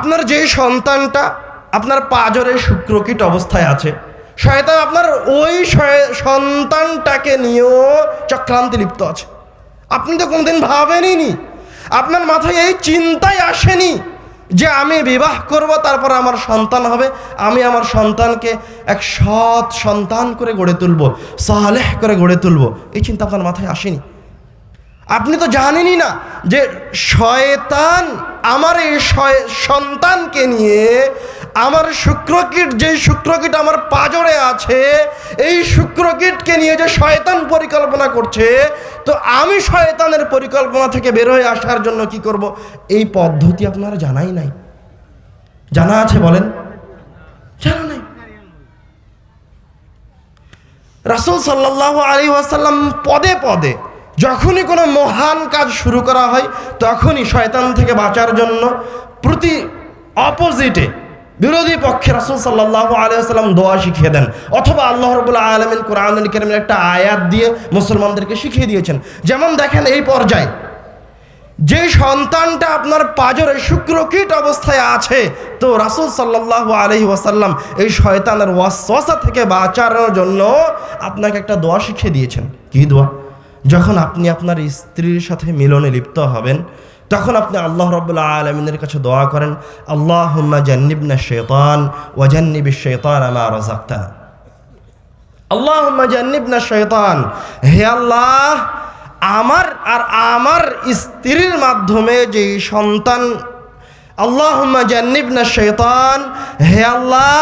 আপনার যে সন্তানটা আপনার পাজরের শুক্রকীট অবস্থায় আছে, শয়তান আপনার ওই সন্তানটাকে নিয়েও চক্রান্তে লিপ্ত আছে। আপনি তো কোনোদিন ভাবেনই নি আপনার মাথায় এই চিন্তাই আসেনি যে আমি বিবাহ করব, তারপর আমার সন্তান হবে, আমি আমার সন্তানকে এক সৎ সন্তান করে গড়ে তুলব, সালেহ করে গড়ে তুলব, এই চিন্তা আপনার মাথায় আসেনি। আপনি তো জানেনই না যে শয়তান আমার এই সন্তানকে নিয়ে আমার শুক্রকীট যে শুক্রকীট আমার পাজরে আছে, এই শুক্রকীটকে নিয়ে যে শয়তান পরিকল্পনা করছে, তো আমি শয়তানের পরিকল্পনা থেকে বের হয়ে আসার জন্য কি করব? এই পদ্ধতি আপনার জানাই নাই। জানা আছে বলেন? জানা নাই। রাসুল সাল্লাহ আলী ওয়াসাল্লাম পদে পদে যখনই কোনো মহান কাজ শুরু করা হয়, তখনই শয়তান থেকে বাঁচার জন্য প্রতি অপোজিটে বিরোধী পক্ষে রাসুল সাল্লাহ আলিয়াল্লাম দোয়া শিখিয়ে দেন। অথবা আল্লাহ রবুল্লা আলমিন কোরআন কেরিমের একটা আয়াত দিয়ে মুসলমানদেরকে শিখিয়ে দিয়েছেন। যেমন দেখেন এই পর্যায়ে, যে সন্তানটা আপনার পাজরে শুক্রকীট অবস্থায় আছে, তো রাসুল সাল্লাহ আলহি ওয়াসাল্লাম এই শয়তানের ওয়াসওয়াসা থেকে বাঁচানোর জন্য আপনাকে একটা দোয়া শিখিয়ে দিয়েছেন। কি দোয়া? যখন আপনি আপনার স্ত্রীর সাথে মিলনে লিপ্ত হবেন, তখন আপনি আল্লাহ রবুল্লা আলমিনের কাছে দোয়া করেন আল্লাহ হুম্মা জান্নিবনা শেতান ওয়াজান্নিবি শেতান আমা রাজাক্তানা আল্লাহ জান্নিবনা শয়তান হে আল্লাহ, আমার আর আমার স্ত্রীর মাধ্যমে যে সন্তান আল্লাহ হুম্মা জান্নিবনা শৈতান। হে আল্লাহ,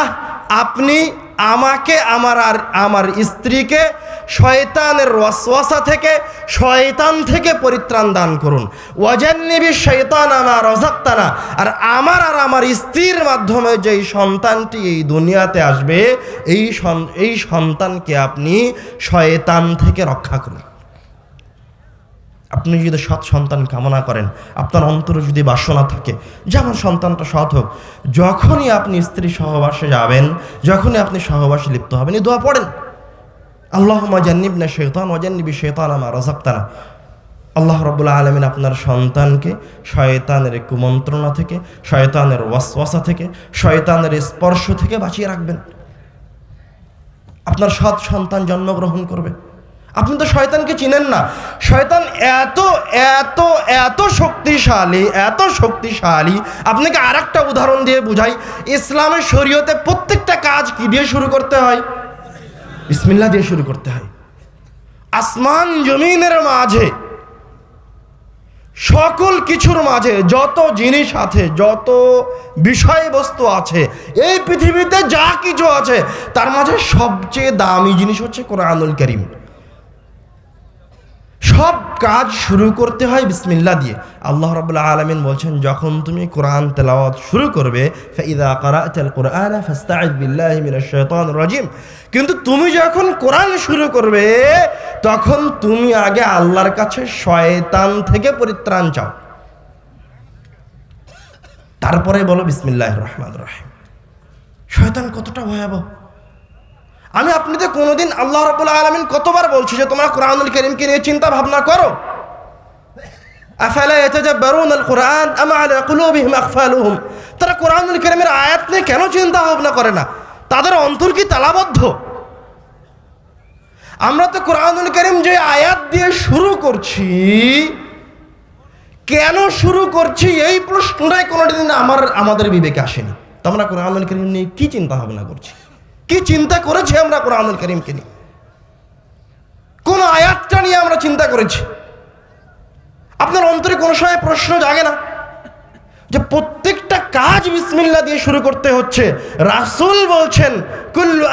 আপনি আমাকে, আমার আর, আমার স্ত্রীকে শয়তানের রসওয়াসা থেকে, শয়তান থেকে পরিত্রাণ দান করুন। ওয়াজান্নিবি শয়তান আমার রজাক্তানা আর আমার আর আমার স্ত্রীর মাধ্যমে যেই সন্তানটি এই দুনিয়াতে আসবে, এই এই সন্তানকে আপনি শয়তান থেকে রক্ষা করুন। আপনি যদি সৎ সন্তান কামনা করেন, আপনার অন্তরে যদি বাসনা থাকে যেমন সন্তানটা সৎ হোক, যখনই আপনি স্ত্রী সহবাসে যাবেন, যখনই আপনি সহবাসে লিপ্ত হবেন, এই দোয়া পড়েন। আল্লাহ জান্নিবনা শেতান ওয়াজান্নিবি শেতান আমার রজাক্তানা আল্লাহ রবুল্লা আলমিন আপনার সন্তানকে শয়তানের কুমন্ত্রণা থেকে, শয়তানের ওয়াসওয়াসা থেকে, শয়তানের স্পর্শ থেকে বাঁচিয়ে রাখবেন। আপনার সৎ সন্তান জন্মগ্রহণ করবে। আপনি তো শয়তানকে চিনেন না। শয়তান এত এত এত শক্তিশালী এত শক্তিশালী। আপনাকে আর একটা উদাহরণ দিয়ে বুঝাই। ইসলামের শরীয়তে প্রত্যেকটা কাজ কি দিয়ে শুরু করতে হয়? বিসমিল্লা দিয়ে শুরু করতে হয়। আসমান জমিনের মাঝে, সকল কিছুর মাঝে যত জিনিস আছে, যত বিষয়বস্তু আছে, এই পৃথিবীতে যা কিছু আছে, তার মাঝে সবচেয়ে দামি জিনিস হচ্ছে কোরআনুল করিম। সব কাজ শুরু করতে হয় বিসমিল্লা দিয়ে। আল্লাহ রাবুল্লাহ আলমিন বলছেন, যখন তুমি কোরআন তেলাওয়াত শুরু করবে কুরআন রাজিম। কিন্তু তুমি যখন কোরআন শুরু করবে, তখন তুমি আগে আল্লাহর কাছে শয়তান থেকে পরিত্রাণ চাও। তারপরে বলো বিসমিল্লাহ রহমান রহিম। শয়তান কতটা ভয়াবহ। আমি আপনাদের কোনোদিন আল্লাহ রবুল্লা আলমিন কতবার বলছি যে তোমরা কোরআনুল করিমকে নিয়ে চিন্তা ভাবনা করো? আফালা ইয়াতাদাব্বারুন আল কোরআন আম আলা কুলুবিহিম আকফালুহুম তারা কোরআনুল করিমের আয়াত নিয়ে কেন চিন্তা ভাবনা করে না? তাদের অন্তর কি তালাবদ্ধ? আমরা তো কোরআনুল করিম যে আয়াত দিয়ে শুরু করছি, কেন শুরু করছি এই প্রশ্নটাই কোনোদিন আমার, আমাদের বিবেকে আসেনি। তো আমরা কোরআনুল করিম নিয়ে কি চিন্তা ভাবনা করছি? কি চিন্তা করেছি আমরা কোরআনুল করিমকে নিয়ে? কোন আয়াতটা নিয়ে আমরা চিন্তা করেছি? আপনার অন্তরে কোনো সময় প্রশ্ন জাগে না? যে প্রত্যেকটা কাজ বিসমিল্লা দিয়ে শুরু করতে হচ্ছে। রাসূল বলছেন, কুল্লু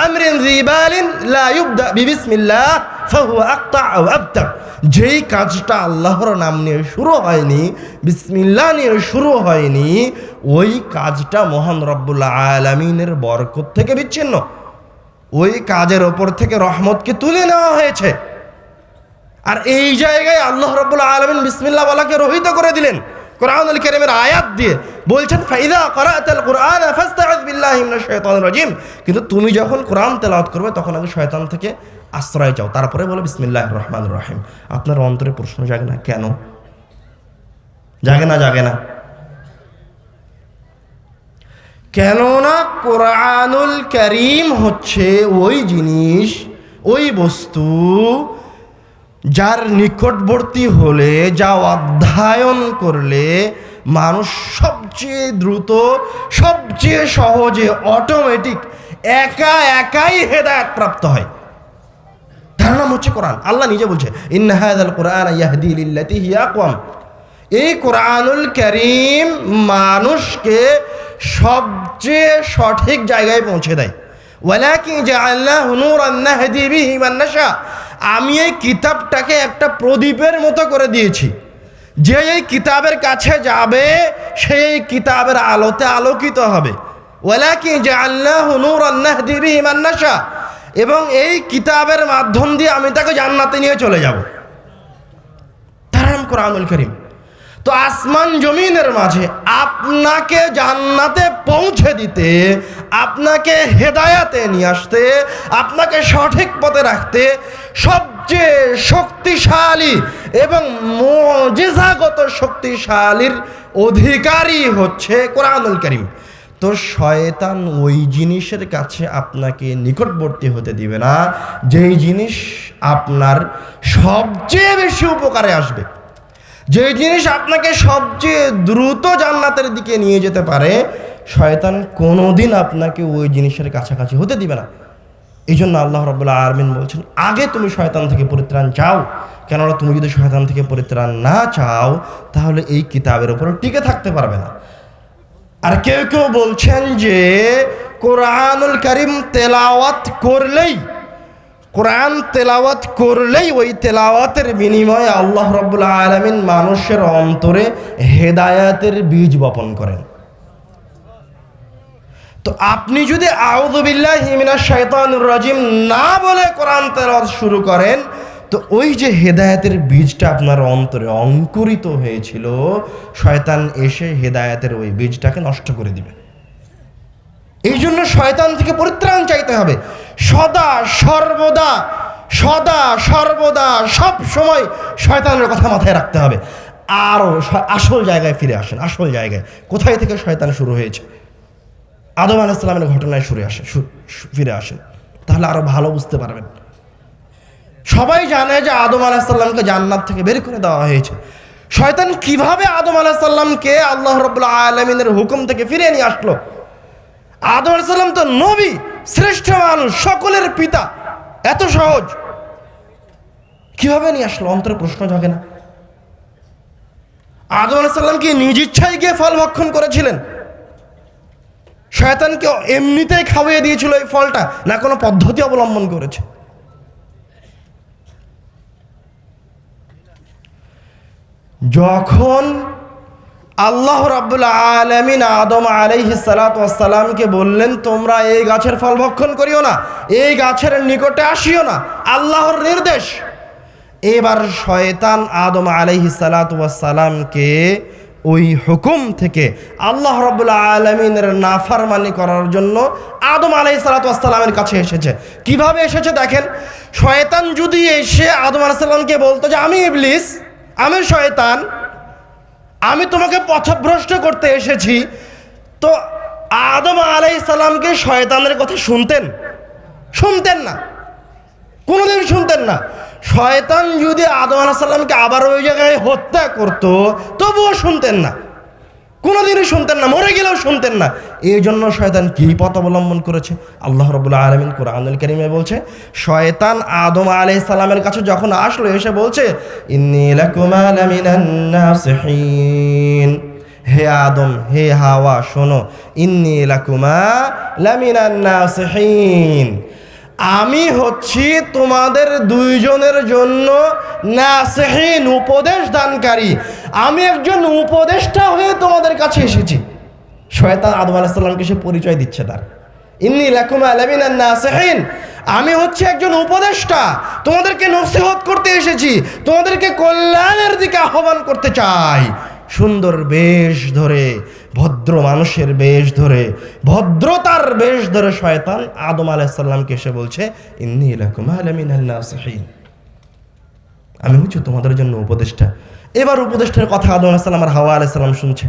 যেই কাজটা আল্লাহর নাম নিয়ে শুরু হয়নি বিসমিল্লা নিয়ে শুরু হয়নি, ওই কাজটা মহান রব্বুল আলামিনের বরকত থেকে বিচ্ছিন্ন। ওই কাজের ওপর থেকে রহমতকে তুলে নেওয়া হয়েছে। আর এই জায়গায় আল্লাহ রব্বুল্লাহ আলমিন বিসমিল্লা বলাকে রহিত করে দিলেন। কোরআনুল কারীমের আয়াত দিয়ে বলছেন, ফাইদা করাতাল কোরআন বিল্লাহি মিনাশ শাইতানির রাজিম। কিন্তু তুমি যখন কোরআন তেলাওয়াত করবে, তখন আগে শয়তান থেকে আশ্রয় চাও। তারপরে বলো, বিসমিল্লাহির রহমানির রহিম। আপনার অন্তরে প্রশ্ন জাগে না, কেন? জাগে না জাগে না। কেননা কোরআনুল করিম হচ্ছে ওই জিনিস, ওই বস্তু যার নিকটবর্তী হলে, যা অধ্যয়ন করলে মানুষ সবচেয়ে দ্রুত, সবচেয়ে সহজে অটোমেটিক একা একাই হেদায়ত প্রাপ্ত হয়। তার নাম হচ্ছে কোরআন। আল্লাহ নিজে বলছে ইন্নাহাদাল কোরআন ইয়াহদি লিল্লাতি হিয়া আকওয়াম। এই কোরআনুল করিম মানুষকে সবচেয়ে সঠিক জায়গায় পৌঁছে দেয়। ওয়ালাকিন জাআলনাহু নূরান নাহদি বিহি মান নাশা। আমি এই কিতাবটাকে একটা প্রদীপের মতো করে দিয়েছি। যে এই কিতাবের কাছে যাবে, সে এই কিতাবের আলোতে আলোকিত হবে। ওয়ালাকিন জাআলনাহু নূরান নাহদি বিহি মান নাশা। এবং এই কিতাবের মাধ্যম দিয়ে আমি তাকে জান্নাতে নিয়ে চলে যাব। তার নাম কোরআনুল করিম। তো আসমান জমিনের মাঝে আপনাকে জান্নাতে পৌঁছে দিতে, আপনাকে হেদায়াতে নিয়ে আসতে, আপনাকে সঠিক পথে রাখতে সবচেয়ে শক্তিশালী এবং মজেজাগত শক্তিশালীর অধিকারী হচ্ছে কোরআনুল করিম। তো শয়তান ওই জিনিসের কাছে আপনাকে নিকটবর্তী হতে দিবে না, যেই জিনিস আপনার সবচেয়ে বেশি উপকারে আসবে। যে জিনিস আপনাকে সবচেয়ে দ্রুত জান্নাতের দিকে নিয়ে যেতে পারে, শয়তান কোনোদিন আপনাকে ওই জিনিসের কাছাকাছি হতে দিবে না। এই জন্য আল্লাহ রবাল্লা আরমিন বলছেন, আগে তুমি শয়তান থেকে পরিত্রাণ চাও। কেননা তুমি যদি শয়তান থেকে পরিত্রাণ না চাও, তাহলে এই কিতাবের উপর টিকে থাকতে পারবে না। আর কেউ কেউ বলছেন যে, কোরআনুল করিম তেলাওয়াত করলেই কোরআন তেলাওয়াত করলেই ওই তেলাওয়াতের বিনিময়ে আল্লাহ রব্বুল আলমিন মানুষের অন্তরে হেদায়াতের বীজ বপন করেন। তো আপনি যদি আউদুবিল্লাহ হিমিনা শৈতানুর রাজিম না বলে কোরআন তেলাওয়াত শুরু করেন, তো ওই যে হেদায়েতের বীজটা আপনার অন্তরে অঙ্কুরিত হয়েছিল, শয়তান এসে হেদায়াতের ওই বীজটাকে নষ্ট করে দিবে। এই জন্য শয়তান থেকে পরিত্রাণ চাইতে হবে। সদা, সর্বদা সদা, সর্বদা, সব সময় শয়তানের কথা মাথায় রাখতে হবে। আরও আসল জায়গায় ফিরে আসেন, আসল জায়গায়। কোথায় থেকে শয়তান শুরু হয়েছে? আদম আলাইসালামের ঘটনায় শুরু আসে ফিরে আসেন। তাহলে আরও ভালো বুঝতে পারবেন। সবাই জানে যে আদম আলাহিসাল্লামকে জান্নাত থেকে বের করে দেওয়া হয়েছে। শয়তান কীভাবে আদম আলাহিসাল্লামকে আল্লাহ রবুল্লা আলমিনের হুকুম থেকে ফিরিয়ে নিয়ে আসলো? আদম তো নবী, শ্রেষ্ঠ মানুষ, সকলের পিতা। এত সহজ। কীভাবে নিয়ে আসলো? অন্তরে প্রশ্ন জাগে না। আদম আলাহিসাল্লাম কি নিজ ইচ্ছায় গিয়ে ফল ভক্ষণ করেছিলেন? শয়তানকে এমনিতেই খাওয়িয়ে দিয়েছিল এই ফলটা, না কোনো পদ্ধতি অবলম্বন করেছে? যখন আল্লাহ রাব্বুল আলমিন আদম আলাইহি সালাতামকে বললেন, তোমরা এই গাছের ফল ভক্ষণ করিও না, এই গাছের নিকটে আসিও না, আল্লাহর নির্দেশ। এবার শয়তান আদম আলাইহি সালাতামকে ওই হুকুম থেকে আল্লাহ রবুল্লা আলমিনের নাফারমানি করার জন্য আদম আলাই সালাতামের কাছে এসেছে। কীভাবে এসেছে দেখেন? শয়তান যদি এসে আদম আলাইসাল্লামকে বলতো যে, আমি ইবলিস, আমি শয়তান। আমি তোমাকে পথভ্রষ্ট করতে এসেছি। তো আদম আলাই সালামকে শয়তানের কথা শুনতেন? শুনতেন না। কোনোদিন শুনতেন না। শয়তান যদি আদম আলাহ সাল্লামকে আবার ওই জায়গায় হত্যা করতো, তবুও শুনতেন না। কোনোদিনই শুনতেন না, মরে গেলেও শুনতেন না। এই জন্য শয়তান কী পথ অবলম্বন করেছে? আল্লাহ রবুল্লা আলমিন কোরআনুল করিমে বলছে, শয়তান আদম আলাই সালামের কাছে যখন আসলো, এসে বলছে হে আদম, হে হাওয়া, শোনো, ইন্নি লাকুমা লামিনান্নাসিহিন আমি হচ্ছি তোমাদের দুইজনের জন্য নাসহীন উপদেশ দানকারী। আমি একজন উপদেষ্টা হয়ে তোমাদের কাছে এসেছি। শয়তান আদম আলাহিসাল্লামকে সে পরিচয় দিচ্ছে তার। ইন্নি লাকুমা আলামিনান নাসহীন আমি হচ্ছে একজন উপদেষ্টা। তোমাদেরকে নসিহত করতে এসেছি। তোমাদেরকে কল্যাণের দিকে আহ্বান করতে চাই। সুন্দর বেশ ধরে ভদ্র মানুষের বেশ ধরে, ভদ্রতার বেশ ধরে শয়তান আদম আলাইসাল্লামকে এসে বলছে, ইন্নি আমি হচ্ছি তোমাদের জন্য উপদেষ্টা। এবার উপদেষ্টার কথা আদম আলাইসাল্লাম হাওয়া আলাইসাল্লাম শুনছে।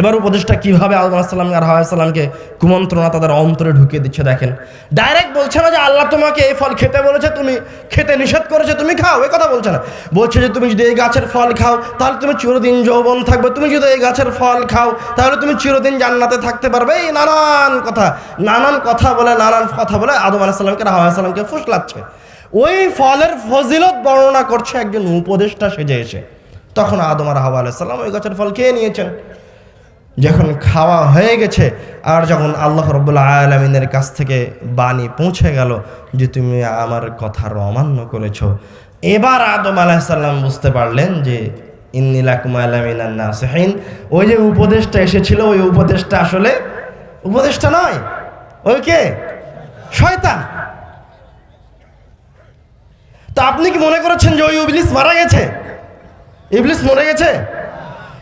এবার উপদেশটা কীভাবে আদম আলাহিসাল্লাম আর হাওয়াসাল্লামকে কুমন্ত্রণা তাদের অন্তরে ঢুকিয়ে দিচ্ছে দেখেন। ডাইরেক্ট বলছে না যে আল্লাহ তোমাকে এই ফল খেতে বলেছে, তুমি খেতে নিষেধ করেছে, তুমি খাও, এ কথা বলছে না। বলছে যে তুমি যদি এই গাছের ফল খাও, তাহলে তুমি চিরদিন যৌবন থাকবে। তুমি যদি এই গাছের ফল খাও, তাহলে তুমি চিরদিন জান্নাতে থাকতে পারবে। এই নানান কথা নানান কথা বলে, নানান কথা বলে আদম আলাহিসাল্লামকে আর হাওয়াসাল্লামকে ফুসলাচ্ছে। ওই ফলের ফজিলত বর্ণনা করছে একজন উপদেষ্টা সেজে এসে। তখন আদম আর হাওয়া আলাইসাল্লাম ওই গাছের ফল খেয়ে নিয়েছেন। যখন খাওয়া হয়ে গেছে আর যখন আল্লাহ রব্বুল্লা আলমিনের কাছ থেকে বাণী পৌঁছে গেল যে তুমি আমার কথার অমান্য করেছ, এবার আদম আলাহিসাল্লাম বুঝতে পারলেন যে ইন্নিলাকুম আলমিনান্নাসহীন ওই যে উপদেশটা এসেছিল, ওই উপদেশটা আসলে উপদেশটা নয়, ওই কে? শয়তান। তা আপনি কি মনে করেছেন যে ওই ইবলিস মারা গেছে? ইবলিস মরে গেছে?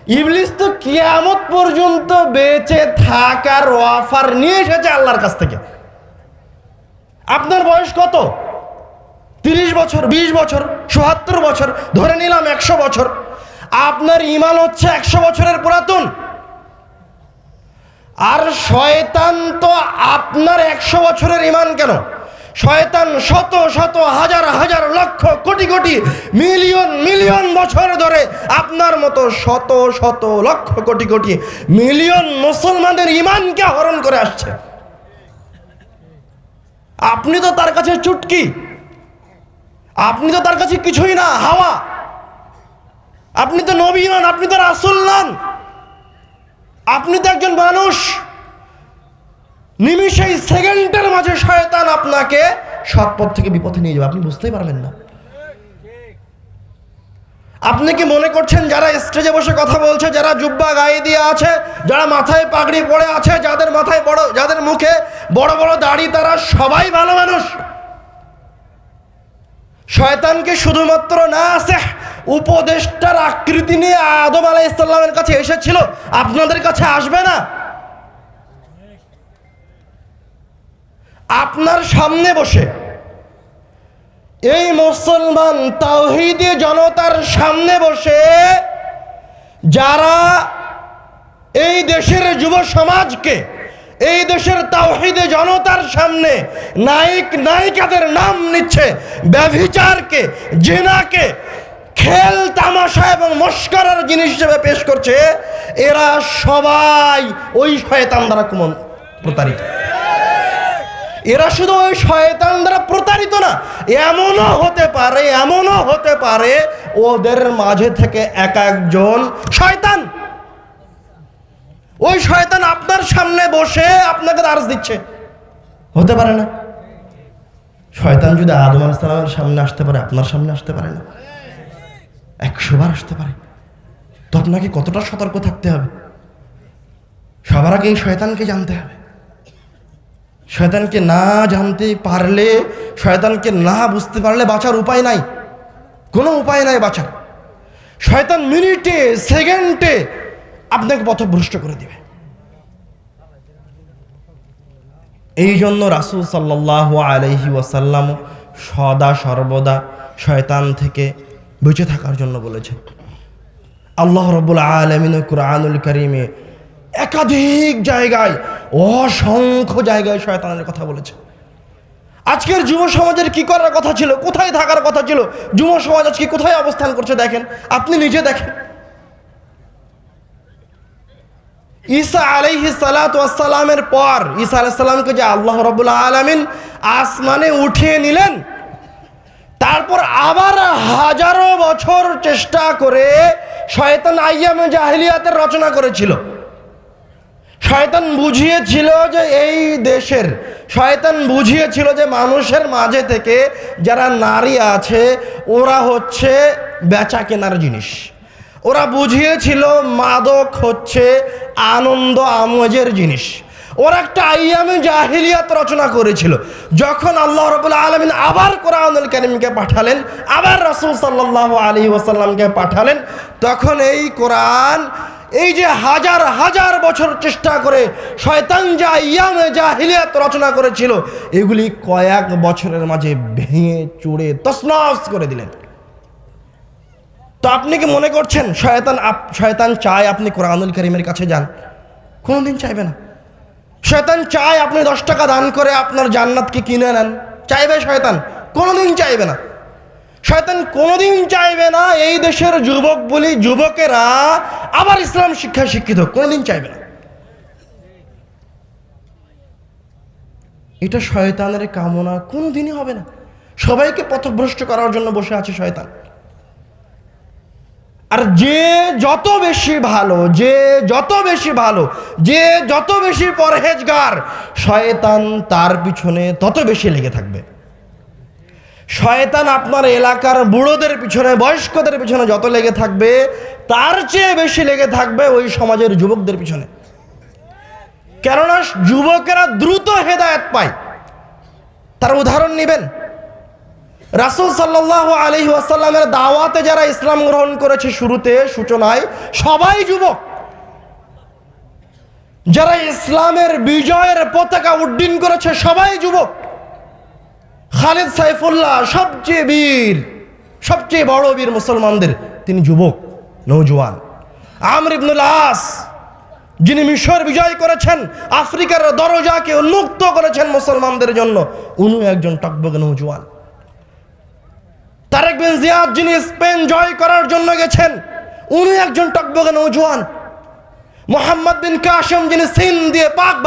ইবলিস তো কিয়ামত পর্যন্ত বেঁচে থাকার অফার নিয়ে এসেছে আল্লাহর কাছ থেকে। আপনার বয়স কত? তিরিশ বছর, বিশ বছর চুয়াত্তর বছর, ধরে নিলাম একশো বছর। আপনার ইমান হচ্ছে একশো বছরের পুরাতন। আর শয়তান তো আপনার একশো বছরের ইমান কেন? শয়তান শত শত হাজার হাজার লক্ষ কোটি কোটি মিলিয়ন মিলিয়ন বছর ধরে আপনার মতো শত শত লক্ষ কোটি কোটি মিলিয়ন মুসলমানদের ইমানকে হরণ করে আসছে। আপনি তো তার কাছে চুটকি। আপনি তো তার কাছে কিছুই না, হাওয়া। আপনি তো নবী নন, আপনি তো রাসুল নন। আপনি তো একজন মানুষ। নিমিষেই সেকেন্ডের মাঝে শয়তান আপনাকে সৎপথ থেকে বিপথে নিয়ে যাবে। আপনি বুঝতেই পারবেন না। আপনি কি মনে করছেন যারা স্টেজে বসে কথা বলছে, যারা জুব্বা গায়ে দিয়ে আছে, যারা মাথায় পাগড়ি পড়ে আছে, যাদের মাথায় বড়, যাদের মুখে বড় বড় দাড়ি, তারা সবাই ভালো মানুষ। শয়তানকে শুধুমাত্র না আছে উপদেষ্টার আকৃতি নিয়ে আদম আলাহ ইসলামের কাছে এসেছিল? আপনাদের কাছে আসবে না? আপনার সামনে বসে এই মুসলমান তাওহিদি জনতার সামনে বসে যারা এই দেশের যুব সমাজকে, এই দেশের তাওহিদে জনতার সামনে নায়িক নায়িকাদের নাম নিচ্ছে, ব্যভিচারকে, জেনাকে, খেল তামাশা এবং মস্করার জিনিস হিসেবে পেশ করছে, এরা সবাই ওই শয়তান দ্বারা কুমন প্রতারিত। এরা শুধু ওই শয়তান দ্বারা প্রতারিত না, এমনও হতে পারে, এমনও হতে পারে ওদের মাঝে থেকে এক একজন শয়তান। ওই শয়তান আপনার সামনে বসে আপনাকে দার্স দিচ্ছে। হতে পারে না। শয়তান যদি আদম আলাইসালামের সামনে আসতে পারে, আপনার সামনে আসতে পারে না। একশোবার আসতে পারে। তো আপনাকে কতটা সতর্ক থাকতে হবে? সবার আগে এই শয়তানকে জানতে হবে। শয়তানকে না জানতে পারলে, শয়তানকে না বুঝতে পারলে বাঁচার উপায় নাই। কোনো উপায় নাই বাঁচার। শয়তান মিনিটে, সেকেন্ডে আপনাকে পথভ্রষ্ট করে দিবে। এই জন্য রাসুল সাল্লাহ আলহি ওয়াসাল্লাম সদা সর্বদা শয়তান থেকে বেঁচে থাকার জন্য বলেছেন। আল্লাহ রবুল আলমিন কুরআনুল করিমে একাধিক জায়গায়, অসংখ্য জায়গায় শয়তানের কথা বলেছে। আজকের যুব সমাজের কি করার কথা ছিল? কোথায় থাকার কথা ছিল? যুব সমাজ আজকে কোথায় অবস্থান করছে দেখেন? আপনি নিজে দেখেন। ঈসা আলাইহি সালাতামের পর, ঈসা আলাইসাল্লামকে যে আল্লাহ রবুল্লা আলমিন আসমানে উঠিয়ে নিলেন, তারপর আবার হাজারো বছর চেষ্টা করে শয়তান আইয়ামে জাহিলিয়াতের রচনা করেছিল। শয়তান বুঝিয়েছিল যে এই দেশের, শয়তান বুঝিয়েছিল যে মানুষের মাঝে থেকে যারা নারী আছে, ওরা হচ্ছে বেচা কেনার জিনিস। ওরা বুঝিয়েছিল মাদক হচ্ছে আনন্দ আমজের জিনিস। ওরা একটা আইয়ামে জাহিলিয়াত রচনা করেছিল। যখন আল্লাহ রবুল্লা আলমিন আবার কোরআনুল করিমকে পাঠালেন, আবার রসুল সাল্লাহ আলী ওসাল্লামকে পাঠালেন, তখন এই কোরআন এই যে হাজার হাজার বছর চেষ্টা করে শয়তান যা ইয়ামে জাহিলিয়াত রচনা করেছিল, এগুলি কয়েক বছরের মাঝে ভেঙে চুড়ে তসনস করে দিলেন। তো আপনি কি মনে করছেন শয়তান আপ, শয়তান চায় আপনি কোরআনুল করিমের কাছে যান? কোনোদিন চাইবে না। শয়তান চায় আপনি দশ টাকা দান করে আপনার জান্নাতকে কিনে নেন। চাইবে শয়তান? কোনোদিন চাইবে না। শয়তান কোনোদিন চাইবে না এই দেশের যুবক বলি, যুবকেরা আবার ইসলাম শিক্ষা শিক্ষিত। কোনোদিন চাইবে না। এটা শয়তানের কামনা, কোনোদিনই হবে না। সবাইকে পথভ্রষ্ট করার জন্য বসে আছে শয়তান। আর যে যত বেশি ভালো, যে যত বেশি ভালো, যে যত বেশি পরহেজগার, শয়তান তার পিছনে তত বেশি লেগে থাকবে। শয়তান আপনার এলাকার বুড়োদের পিছনে, বয়স্কদের পিছনে যত লেগে থাকবে, তার চেয়ে বেশি লেগে থাকবে ওই সমাজের যুবকদের পিছনে। কেননা যুবকেরা দ্রুত হেদায়েত পায়। তার উদাহরণ নেবেন। রাসুল সাল্লাহ আলহি আসাল্লামের দাওয়াতে যারা ইসলাম গ্রহণ করেছে শুরুতে, সূচনায়, সবাই যুবক। যারা ইসলামের বিজয়ের পতাকা উড্ডীন করেছে, সবাই যুবক। খালিদ সাইফুল্লাহ সবচেয়ে বীর, সবচেয়ে বড় বীর মুসলমানদের তিনি যুবক, নৌজওয়ান। আমর ইবনুল আস, যিনি মিশর বিজয় করেছেন, আফ্রিকার দরজাকে উন্মুক্ত করেছেন মুসলমানদের জন্য উনি একজন টকবগে নৌজওয়ান। তারেক বিন জিয়াদ যিনি স্পেন জয় করার জন্য গেছেন উনি একজন টকবগে নৌজওয়ান। মোহাম্মদ বিন কাসেম যিনি সিন দিয়ে পাক